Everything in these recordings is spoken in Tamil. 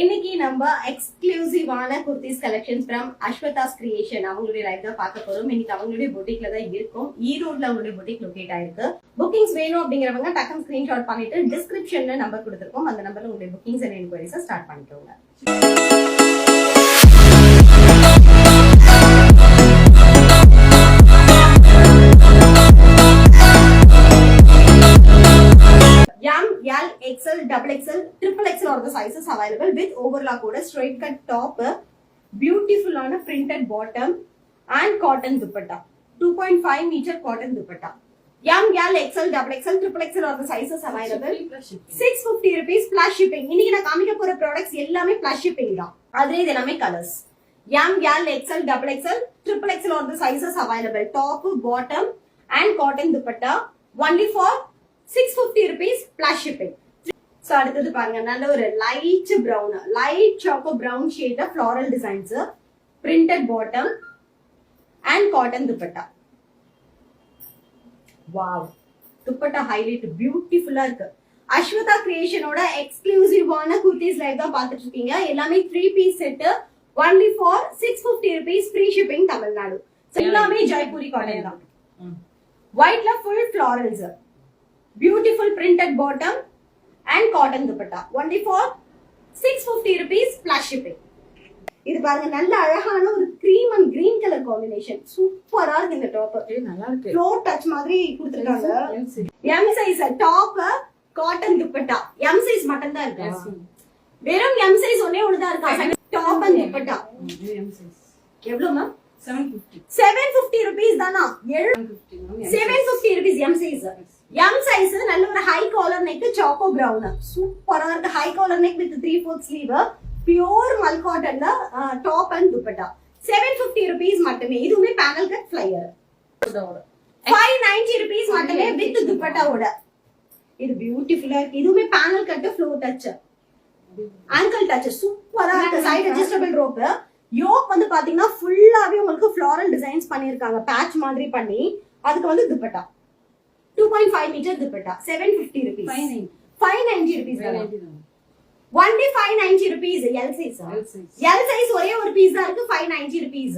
இன்னைக்கு நம்ம எக்ஸ்க்ளூசிவான kurtis collections from Aswatha's creation அவங்களுடைய லைஃப் தான் பார்க்க போறோம். இன்னைக்கு அவங்களுடைய பொட்டிக்ல தான் இருக்கும். ஈரோட்ல அவங்களுடைய பொட்டிக் லொகேட் ஆயிருக்கு. புக்கிங்ஸ் வேணும் அப்படிங்கிறவங்க டக்கம் ஸ்கிரீன்ஷாட் பண்ணிட்டு டிஸ்கிரிப்ஷன்ல நம்பர் கொடுத்துருக்கோம். அந்த நம்பர்ல உங்களுடைய புக்கிங்ஸ் அண்ட் என்கொயரிஸை ஸ்டார்ட் பண்ணிக்கோங்க. XL, double XL, triple XL are the sizes available with overlock கூட straight cut top, beautiful ஆன printed bottom and cotton dupatta. 2.5 meter cotton dupatta. M, L, XL, double XL, triple XL are the sizes available. 650 rupees plus shipping. இன்னைக்கு நான் காமிக்க போற ப்ராடக்ட்ஸ் எல்லாமே plus shipping தான். அதுல இது எல்லாமே colours. M, L, XL, double XL, triple XL are the sizes available. Top, bottom and cotton dupatta. Only for 650 rupees plus shipping. So அடுத்தது பாருங்க நல்ல ஒரு light brown light choco brown ஷேட்ல floral designs printed bottom and cotton dupatta wow dupatta highlight பியூட்டிஃபுல்லா இருக்கு. அஸ்வதா கிரியேஷனோட எக்ஸ்க்ளூசிவான குர்த்திஸ் லைவ் தான் பார்த்துட்டு இருக்கீங்க எல்லாமே three piece set only for six fifty rupees free shipping Tamil Nadu. எல்லாமே ஜெய்ப்பூரி காட்டன் தான். ஒயிட்ல full florals beautiful printed bottom and cotton dupatta only for six fifty rupees plus shipping இது பாருங்க நல்ல அழகான ஒரு cream and green colour combination சூப்பரா இருக்கு இந்த டாப் நல்லா இருக்கு. ஃப்ளோர் டச் மாதிரி கொடுத்துருக்காங்க. M size top cotton dupatta M size மட்டும் தான் இருக்கு? வெறும் எம் சைஸ் ஒன்னே ஒண்ணுதான் இருக்கா? டாப் அண்ட் துப்பட்டா எவ்வளவு மேம் செவன் பிப்டி ருபீஸ் தானா? Seven fifty rupees M size M size நல்ல ஒரு high collar neck choco brown சூப்பரா இருக்கு. High collar neck with three fourth sleeve pure mul காட்டன்ல top and dupatta seven fifty rupees மட்டுமே. இதுவுமே panel cut flare five ninety rupees மட்டுமே வித் துப்பட்டாவோட இது பியூட்டிஃபுல்லா இருக்கு. இதுவுமே panel cut floor touch ankle touch சூப்பரா இருக்கு. சைடு அட்ஜஸ்டபிள் ரோப் யோக் வந்து பாத்தீங்கன்னா ஃபுல்லாவே உங்களுக்கு ஃப்ளாரல் டிசைன்ஸ் பண்ணிருக்காங்க. பேட்ச் மாதிரி பண்ணி. அதுக்கு வந்து dupatta point five metre dupatta seven fifty rupees five ninety rupees only five ninety rupees L size L size ஒரே ஒரு பீஸ் தான் இருக்கு five ninety rupees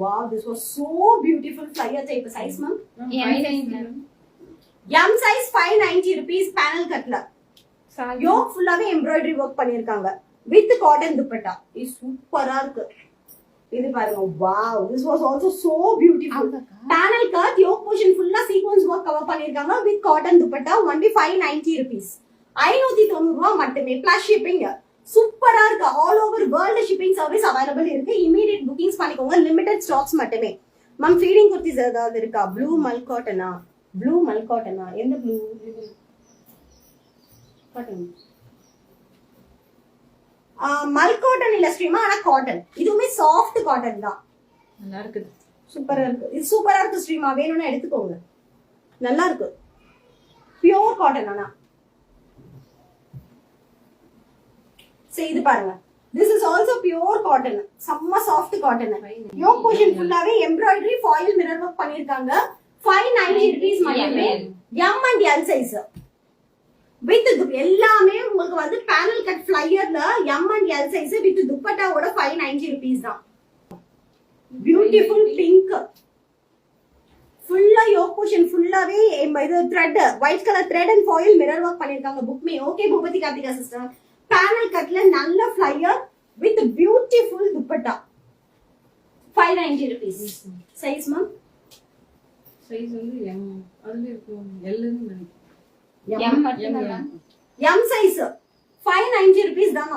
wow this was so beautiful flare type size ma'am M size five ninety rupees panel கட்ல யோக் ஃபுல்லாவே எம்ப்ராய்டரி ஒர்க் பண்ணிருக்காங்க வித் காட்டன் துப்பட்டா இது சூப்பரா இருக்கு. இது பாருங்க wow this was also so beautiful panel cut yoke portion ஃபுல்லா சீக்வன்ஸ் ஒர்க் கவர் பண்ணிருக்காங்க with cotton dupatta only five ninety rupees ஐநூத்தி தொண்ணூறு ரூபா மட்டுமே பிளஸ் ஷிப்பிங் சூப்பரா இருக்கு. All over world shipping service available இருக்கு. இமீடியட் புக்கிங்ஸ் பண்ணிக்கோங்க. லிமிடெட் ஸ்டாக்ஸ் மட்டுமே. மேம் ஃபீடிங் குர்த்திஸ் ஏதாவது இருக்கா? ப்ளூ மல் காட்டனா ப்ளூ மல் காட்டனா எந்த ப்ளூ காட்டன் மல் காட்டன் இல்ல ஸ்ரீமா ஆனா காட்டன் இதுவுமே சாஃப்ட் காட்டன் தான். நல்லா இருக்குது சூப்பரா இருக்கு. இது சூப்பரா இருக்கு ஸ்ரீமா வேணும்னா எடுத்துக்கோங்க. நல்லா இருக்கு பியோர் காட்டன் ஆனா. சரி இது பாருங்க. This is also pure cotton செம்ம சாஃப்ட் காட்டன் யோக் போர்ஷன் ஃபுல்லாவே எம்ப்ராய்டரி ஃபாயில் மிரர் ஒர்க் பண்ணிருக்காங்க ஃபைவ் நைன்டி ருபீஸ் மட்டுமே. M and L size with எல்லாமே உங்களுக்கு வந்து panel cut ஃபிளையர்ல M and L size with துப்பட்டாவோட five ninety rupees தான். பியூட்டிஃபுல் பிங்க் ஃபுல்லா யோக் போர்ஷன் ஃபுல்லாவே இது thread white colour thread and foil mirror work பண்ணிருக்காங்க புக் மே okay Bhupathi Karthika sister panel கட்ல நல்ல flyer with beautiful dupatta. Five ninety rupees size ma'am size வந்து எம் அதுல இருக்கும். எல்லுன்னு நினைக்கிறேன். M size five ninety rupees தான்